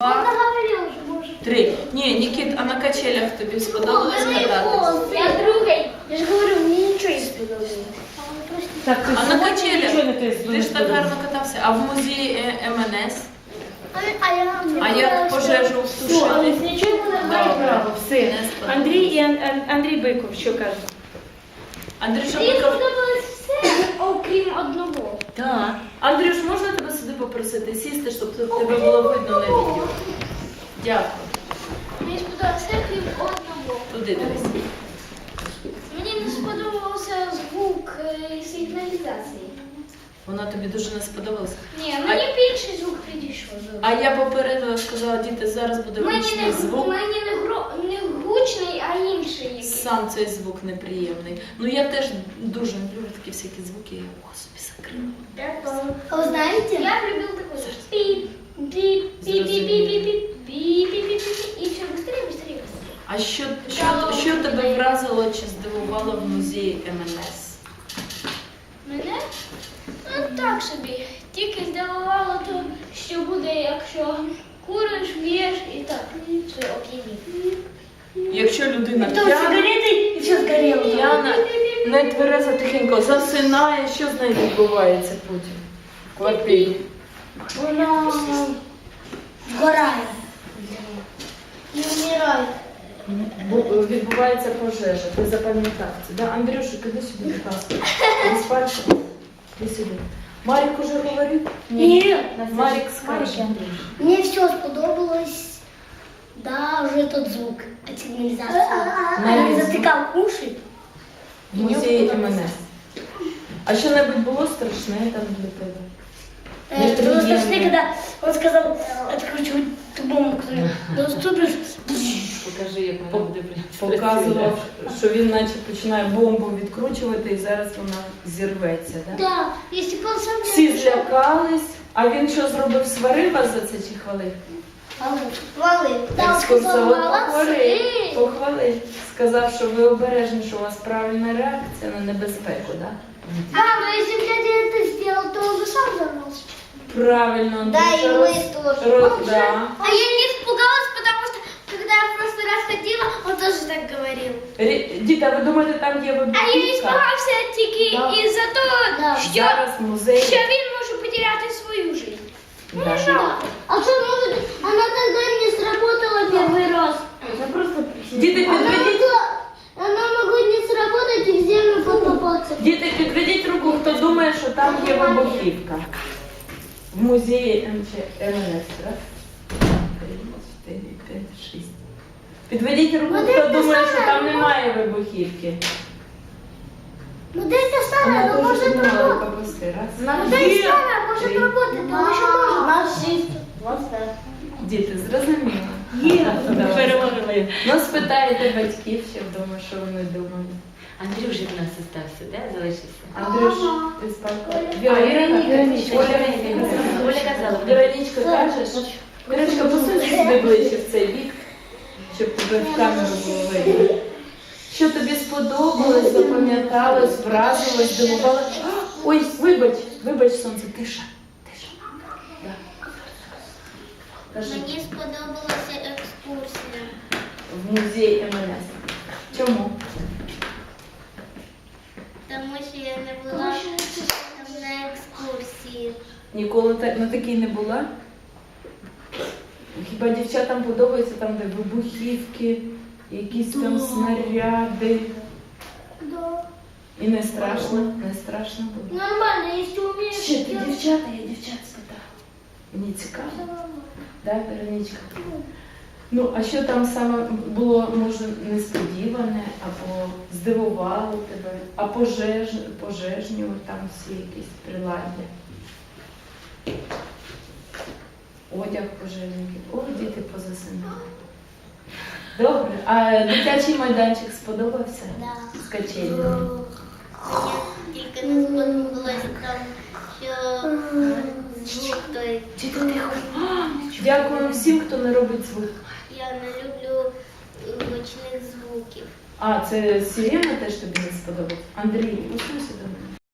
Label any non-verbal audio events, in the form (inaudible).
Два, три. Ні, Нікіт, а на качелях тобі сподобалось кататись? Я другой. Я же говорю, мне ничего не сподобалось. Так, ти А на сьогодні качелях? нічого не ти Ти ж так гарно катався. А в музеї е, МНС? А я... А як пожежу Все, але нічого не має права. Все. Не сподобалось. Андрій і Ан- Ан- Андрій Биков, що каже? Андрюша Мені Биков. сподобалось все, окрім одного. Так. Андрюш, можна тебе сюди попросити сісти, щоб тут тебе було видно? Дякую. Мені сподобалося все, крім одного. Туди дивись. Мені не сподобався звук е, сигналізації. Вона тобі дуже не сподобалася. Ні, мені більший звук підійшов. А я попередила, сказала, діти, зараз буде Мені гучний не, звук. мені не, гро, не гучний, а інший якийсь. Сам цей звук неприємний. Ну я теж дуже не люблю такі всякі звуки, я його собі закрила. А вы знаете? Я любил такой пип, пип, пип, пип, пип, пип, пип, пип, пип, пип, пип, и все быстрее, быстрее, быстрее. А що, що, що тебе вразило чи здивувало в музеї МНС? Мене? Ну так собі. Тільки здивувало то, що буде, якщо куриш, б'єш і так. Все, оп'янів. Якщо людина п'яна, и все сгорело. п'яна, не твереза тихенько засинає, що з нею відбувається потім в квартирі? Вона згорає. І вмирає. Бу- Відбувається пожежа, ти запам'ятав це. Да? Андрюшик, іди сюди, будь ласка. Не спальше. Іди сюди. Марік уже говорив? Ні. Марік скаже. Мне все сподобалось. Да, уже тот звук от сигнализации. Навіть Я звук. затыкал уши. В музеї МНС. А що-небудь було страшне там для тебе? Э, Было Неприемно. страшно, когда он сказал откручивать ту бомбу, которую (laughs) наступишь. Покажи, як вона буде (laughs) Показував, що він наче починає бомбу відкручувати і зараз вона зірветься. Да? Да, если бы он сам Всі злякались. А він що зробив? Сварив вас за це чи хвалив? Валы. Да, он сказал, Екскурсовод похвалив, молодцы. похвалив. Сказав, що ви обережні, що у вас правильна реакція на небезпеку, да? Да, но если бы дядя это сделал, то он бы сам взорвался. Правильно, Да, Андрюша, и мы роз- тоже. роз- Он же- да. А я не ходила, он тоже так говорил. Рі- Діта, ви думаєте, там є А я вибухівка? испугався тільки Да. із-за того, що, Зараз музей. що він може потеряти свою жизнь. Ну, Да. жалко. А что, может, она тогда не сработала первый раз? Це просто Діти, підведіть, она могла не сработать и в землю покопаться. діти, підведіть руку, хто думає, що там є вибухівка. В музеї МЧ МНС. Раз, два, три, чотири, п'ять, шість. Підведіть руку, хто думає, що там немає вибухівки. Ну де я стара, ну може роботи. Ну десь стара, може три, роботи, тому що може. Нас шість. Діти, зрозуміло. Є. Перемогли. Ну, спитаєте батьків ще вдома, що вони думали. Андрюш в нас залишився, де Залишився. Андрюш, Ага. ти спалка. Вероніка, Оля, казала, Веронічка каже, що Веронічка, посунься ближче в цей бік щоб тебе в камеру було видно. Що тобі сподобалось, запам'яталось, вразилось, здивувалось? Ой, вибач, вибач, сонце, тиша, тиша. Да. Кажи, Мені сподобалася екскурсія. в музей МНС. Чому? Тому що я не була там на екскурсії. Ніколи та- на такій не була? Хіба дівчатам подобається там, де вибухівки, якісь там снаряди. Да. І не страшно, не страшно було. Нормально, якщо вмієш. Ще ти дівчата, я дівчат спитала. Мені цікаво, да, Вероничка? Ну, а що там саме було, може, несподіване, або здивувало тебе, а пожеж, пожежні там всі якісь приладдя? Одяг пожежників. О, діти позасинали. Добре. А дитячий майданчик сподобався? Да. З качелями? Мені тільки не сподобалося там, що звук той. Діти тихо. А, Дякую всім, хто не робить звук. Я не люблю гучних звуків. А, це сирена теж тобі не сподобається? Андрій, посунься до мене.